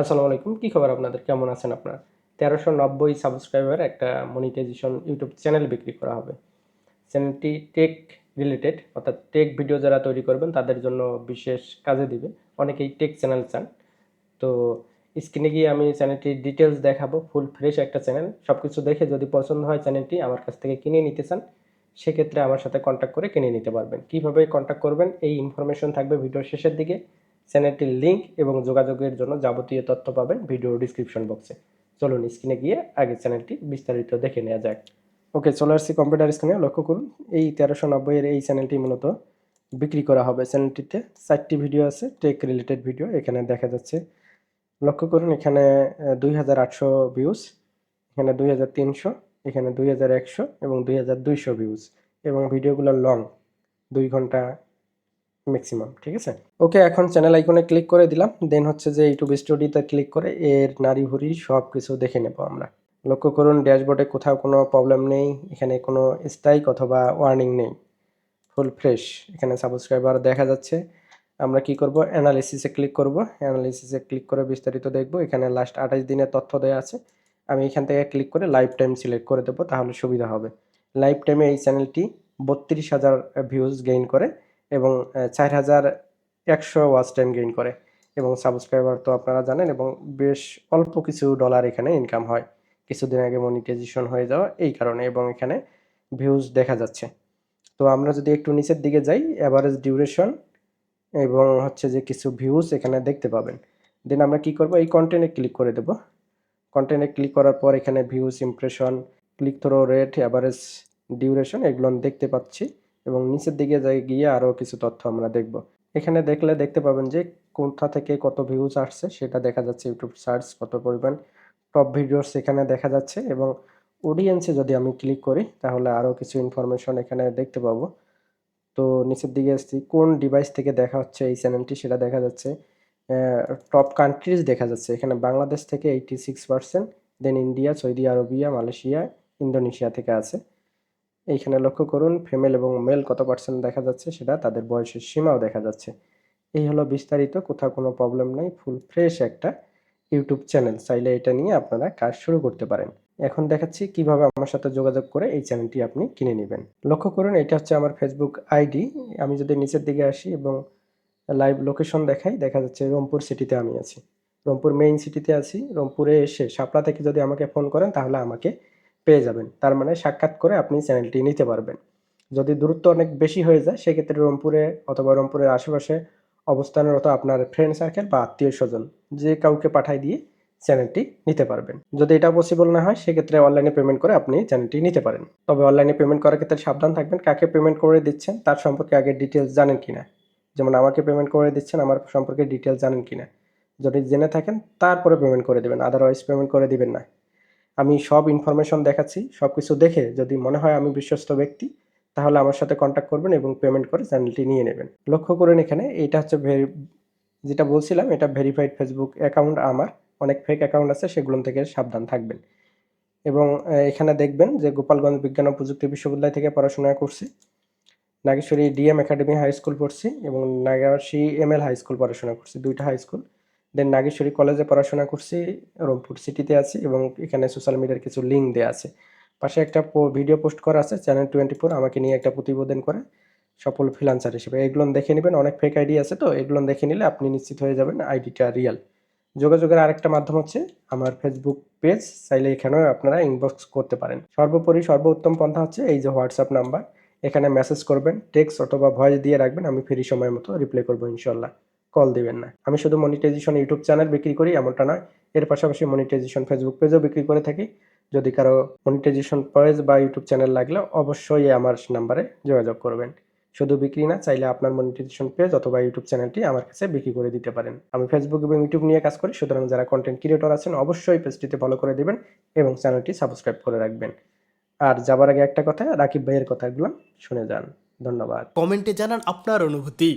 আসসালামু আলাইকুম, কী খবর আপনাদের? কেমন আছেন আপনার? তেরোশো নব্বই সাবস্ক্রাইবার একটা মনিটাইজেশন ইউটিউব চ্যানেল বিক্রি করা হবে। চ্যানেলটি টেক রিলেটেড অর্থাৎ টেক ভিডিও যারা তৈরি করবেন, তাদের জন্য বিশেষ কাজে দিবে। অনেকেই টেক চ্যানেল চান। তো স্ক্রিনে গিয়ে আমি চ্যানেলটির ডিটেলস দেখাবো ফুল ফ্রেশ একটা চ্যানেল সব কিছু দেখে যদি পছন্দ হয় চ্যানেলটি আমার কাছ থেকে কিনে নিতে চান, সেক্ষেত্রে আমার সাথে কন্ট্যাক্ট করে কিনে নিতে পারবেন। কীভাবে কন্ট্যাক্ট করবেন, এই ইনফরমেশন থাকবে ভিডিওর শেষের দিকে। চ্যানেলটির লিঙ্ক এবং যোগাযোগের জন্য যাবতীয় তথ্য পাবেন ভিডিও ডিসক্রিপশন বক্সে চলুন স্ক্রিনে গিয়ে আগে চ্যানেলটি বিস্তারিত দেখে নেওয়া যাক। ওকে, চলে আসছি কম্পিউটার স্ক্রিনে লক্ষ্য করুন, এই তেরোশো নব্বইয়ের এই চ্যানেলটি মূলত বিক্রি করা হবে। চ্যানেলটিতে চারটি ভিডিও আছে টেক রিলেটেড ভিডিও এখানে দেখা যাচ্ছে। লক্ষ্য করুন, এখানে দুই হাজার আটশো ভিউজ এখানে দুই হাজার তিনশো, এখানে দুই হাজার একশো এবং দুই হাজার দুইশো ভিউজ এবং ভিডিওগুলো লং দুই ঘণ্টা ম্যাক্সিমাম ঠিক আছে? ওকে এখন চ্যানেল আইকনে ক্লিক করে দিলাম দেন হচ্ছে যে ইউটিউব স্টুডিওতে ক্লিক করে এর নারী ভুরি সব কিছু দেখে নেব আমরা। লক্ষ্য করুন ড্যাশবোর্ডে কোথাও কোনো প্রবলেম নেই, এখানে কোনো স্ট্রাইক অথবা ওয়ার্নিং নেই। ফুল ফ্রেশ এখানে সাবস্ক্রাইবার দেখা যাচ্ছে। আমরা কি করব? অ্যানালিসিসে ক্লিক করব। অ্যানালিসিসে ক্লিক করে বিস্তারিত দেখব। এখানে লাস্ট আঠাশ দিনের তথ্য দেওয়া আছে। আমি এখান থেকে ক্লিক করে লাইফ টাইম সিলেক্ট করে দেবো, তাহলে সুবিধা হবে। লাইফ টাইমে এই চ্যানেলটি বত্রিশ হাজার ভিউজ গেইন করে। এবং চার হাজার একশো ওয়াচ টাইম গেইন করে। এবং সাবস্ক্রাইবার তো আপনারা জানেন এবং বেশ অল্প কিছু ডলার এখানে ইনকাম হয়। কিছুদিন আগে মনিটাইজেশন হয়ে যাওয়া এই কারণে এবং এখানে ভিউজ দেখা যাচ্ছে। তো আমরা যদি একটু নিচের দিকে যাই অ্যাভারেজ ডিউরেশন এবং হচ্ছে যে কিছু ভিউজ এখানে দেখতে পাবেন। দেন আমরা কি করব? এই কন্টেন্টে ক্লিক করে দেব। কন্টেন্টে ক্লিক করার পর এখানে views impression click through rate average duration এগুলো দেখতে পাচ্ছি। এবং নিচের দিকে গিয়ে আরও কিছু তথ্য আমরা দেখব। এখানে দেখলে দেখতে পাবেন যে কোথা থেকে কত ভিউজ আসছে, সেটা দেখা যাচ্ছে ইউটিউব সার্চ কত পরিমাণ টপ ভিডিওস এখানে দেখা যাচ্ছে এবং অডিয়েন্সে যদি আমি ক্লিক করি, তাহলে আরও কিছু ইনফরমেশন এখানে দেখতে পাবো। তো নিচের দিকে আসছি, কোন ডিভাইস থেকে দেখা হচ্ছে এই চ্যানেলটি সেটা দেখা যাচ্ছে। টপ কান্ট্রিজ দেখা যাচ্ছে, এখানে বাংলাদেশ থেকে eighty six percent then India Saudi Arabia Malaysia Indonesia থেকে আছে। এইখানে লক্ষ্য করুন ফিমেল এবং মেল কত পার্সেন্ট দেখা যাচ্ছে সেটা, তাদের বয়সের সীমাও দেখা যাচ্ছে। এই হলো বিস্তারিত, কোথাও কোনো প্রবলেম নাই ফুল ফ্রেশ একটা ইউটিউব চ্যানেল চাইলে এটা নিয়ে আপনারা কাজ শুরু করতে পারেন। এখন দেখাচ্ছি কীভাবে আমার সাথে যোগাযোগ করে এই চ্যানেলটি আপনি কিনে নেবেন। লক্ষ্য করুন, এটা হচ্ছে আমার ফেসবুক আইডি আমি যদি নিচের দিকে আসি এবং লাইভ লোকেশন দেখাই, দেখা যাচ্ছে রংপুর সিটিতে আমি আছি। রংপুর মেইন সিটিতে আছি, রংপুরে এসে শাপলা থেকে যদি আমাকে ফোন করেন, তাহলে আমাকে পেয়ে যাবেন। তার মানে সাক্ষাৎ করে আপনি চ্যানেলটি নিতে পারবেন। যদি দূরত্ব অনেক বেশি হয়ে যায়, সেক্ষেত্রে রংপুরে অথবা রংপুরের আশেপাশে অবস্থানরত আপনার ফ্রেন্ড সার্কেল বা আত্মীয় স্বজন যে কাউকে পাঠাই দিয়ে চ্যানেলটি নিতে পারবেন। যদি এটা পসিবল না হয়, সেক্ষেত্রে অনলাইনে পেমেন্ট করে আপনি চ্যানেলটি নিতে পারেন। তবে অনলাইনে পেমেন্ট করার ক্ষেত্রে সাবধান থাকবেন, কাকে পেমেন্ট করে দিচ্ছেন, তার সম্পর্কে আগে ডিটেলস জানেন কিনা। যেমন আমাকে পেমেন্ট করে দিচ্ছেন, আমার সম্পর্কে ডিটেলস জানেন কিনা। যদি জেনে থাকেন, তারপরে পেমেন্ট করে দেবেন আদারওয়াইজ পেমেন্ট করে দিবেন না। আমি সব ইনফরমেশন দেখাচ্ছি সব কিছু দেখে যদি মনে হয় আমি বিশ্বস্ত ব্যক্তি, তাহলে আমার সাথে কন্ট্যাক্ট করবেন এবং পেমেন্ট করে চ্যানেলটি নিয়ে নেবেন। লক্ষ্য করেন এখানে এটা হচ্ছে ভেরি যেটা বলছিলাম, এটা ভেরিফাইড ফেসবুক অ্যাকাউন্ট আমার, অনেক ফেক অ্যাকাউন্ট আছে, সেগুলো থেকে সাবধান থাকবেন। এবং এখানে দেখবেন যে গোপালগঞ্জ বিজ্ঞান ও প্রযুক্তি বিশ্ববিদ্যালয় থেকে পড়াশোনা করছি, Nageshwari DM academy high school পড়ছি এবং Nagashi M L high school পড়াশোনা করছি, দুইটা হাই স্কুল। দেন নাগেশ্বরী কলেজে পড়াশোনা করছি রংপুর সিটিতে আছি এবং এখানে সোশ্যাল মিডিয়ার কিছু লিঙ্ক দেওয়া আছে। পাশে একটা ভিডিও পোস্ট করা আছে চ্যানেল টোয়েন্টি ফোর আমাকে নিয়ে একটা প্রতিবেদন করে, সফল ফ্রিলান্সার হিসেবে। এগুলো দেখে নেবেন, অনেক ফেক আইডি আছে তো, এগুলো দেখে নিলে আপনি নিশ্চিত হয়ে যাবেন আইডিটা রিয়েল যোগাযোগের আরেকটা মাধ্যম হচ্ছে আমার ফেসবুক পেজ চাইলে এখানেও আপনারা ইনবক্স করতে পারেন। সর্বোপরি সর্বোত্তম পন্থা হচ্ছে এই যে হোয়াটসঅ্যাপ নাম্বার এখানে মেসেজ করবেন টেক্সট অথবা ভয়েস দিয়ে রাখবেন, আমি ফ্রি সময় মতো রিপ্লাই করব ইনশাল্লাহ। কল দিবেন না। আমি শুধু মনিটাইজেশন ইউটিউব চ্যানেল বিক্রি করি, এমনটা নয়। এর পাশাপাশি মনিটাইজেশন ফেসবুক পেজও বিক্রি করে থাকি। যদি কারও মনিটাইজেশন পেজ বা ইউটিউব চ্যানেল লাগলে অবশ্যই আমার নাম্বারে যোগাযোগ করবেন। শুধু বিক্রি না, চাইলে আপনার মনিটাইজেশন পেজ অথবা ইউটিউব চ্যানেলটি আমার কাছে বিক্রি করে দিতে পারেন। আমি ফেসবুক এবং ইউটিউব নিয়ে কাজ করি, সুতরাং যারা কন্টেন্ট ক্রিয়েটর আছেন, অবশ্যই পেজটিতে ফলো করে দিবেন এবং চ্যানেলটি সাবস্ক্রাইব করে রাখবেন। আর যাবার আগে একটা কথা, রাকিব ভাইয়ের কথাগুলো শুনে যান। ধন্যবাদ। কমেন্টে জানান আপনার অনুভূতি।